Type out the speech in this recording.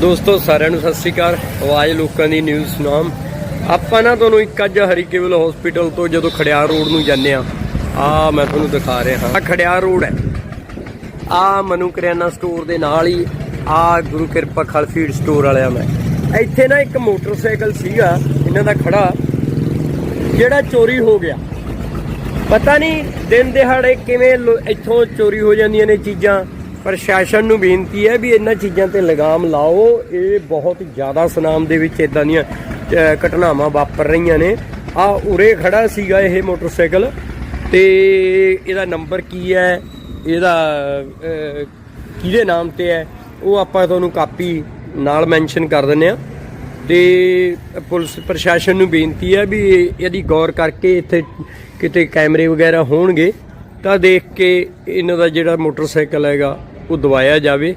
ਦੋਸਤੋ, ਸਾਰਿਆਂ ਨੂੰ ਸਤਿ ਸ੍ਰੀ ਅਕਾਲ। ਆਵਾਜ਼ ਲੋਕਾਂ ਦੀ ਨਿਊਜ਼ ਸੁਨਾਮ ਆਪਾਂ ਨਾ ਤੁਹਾਨੂੰ ਇੱਕ ਅੱਜ ਹਰੀਕੇਵਲ ਹਸਪੀਟਲ ਤੋਂ ਜਦੋਂ ਖੜਿਆਰ ਰੋਡ ਨੂੰ ਜਾਂਦੇ ਆ ਆ ਮੈਂ ਤੁਹਾਨੂੰ ਦਿਖਾ ਰਿਹਾ। ਹਾਂ ਆ ਖੜਿਆਰ ਰੋਡ ਹੈ। ਆ ਮਨੂ ਕਰਿਆਨਾ ਸਟੋਰ ਦੇ ਨਾਲ ਹੀ ਆ ਗੁਰੂ ਕਿਰਪਾ ਖਲ ਫੀਡ ਸਟੋਰ ਵਾਲਿਆਂ ਮੈਂ ਇੱਥੇ ਨਾ ਇੱਕ ਮੋਟਰਸਾਈਕਲ ਸੀਗਾ, ਇਹਨਾਂ ਦਾ ਖੜਾ, ਜਿਹੜਾ ਚੋਰੀ ਹੋ ਗਿਆ। ਪਤਾ ਨਹੀਂ ਦਿਨ ਦਿਹਾੜੇ ਕਿਵੇਂ ਲੋ- ਇੱਥੋਂ ਚੋਰੀ ਹੋ ਜਾਂਦੀਆਂ ਨੇ ਚੀਜ਼ਾਂ। ਪ੍ਰਸ਼ਾਸਨ ਨੂੰ ਬੇਨਤੀ ਹੈ ਵੀ ਇਹਨਾਂ ਚੀਜ਼ਾਂ ਤੇ ਲਗਾਮ ਲਾਓ। ਇਹ ਬਹੁਤ ਜ਼ਿਆਦਾ ਸੁਨਾਮ ਦੇ ਵਿੱਚ ਇਦਾਂ ਦੀਆਂ ਘਟਨਾਵਾਂ ਵਾਪਰ ਰਹੀਆਂ ਨੇ। ਆ ਉਰੇ ਖੜਾ ਸੀਗਾ ਇਹ ਮੋਟਰਸਾਈਕਲ ਤੇ ਇਹਦਾ ਨੰਬਰ ਕੀ ਹੈ? ਇਹਦਾ ਕਿਹਦੇ ਨਾਮ ਤੇ ਹੈ? ਉਹ ਆਪਾਂ ਤੁਹਾਨੂੰ ਕਾਪੀ ਨਾਲ ਮੈਂਸ਼ਨ ਕਰ ਦਿੰਨੇ ਆ ਤੇ ਪੁਲਿਸ ਪ੍ਰਸ਼ਾਸਨ ਨੂੰ ਬੇਨਤੀ ਹੈ ਵੀ ਇਹਦੀ ਗੌਰ ਕਰਕੇ ਇੱਥੇ ਕਿਤੇ ਕੈਮਰੇ ਵਗੈਰਾ ਹੋਣਗੇ ਤਾਂ ਦੇਖ ਕੇ ਇਹਨਾਂ ਦਾ ਜਿਹੜਾ ਮੋਟਰਸਾਈਕਲ ਹੈਗਾ ਉਹ ਦਵਾਇਆ ਜਾਵੇ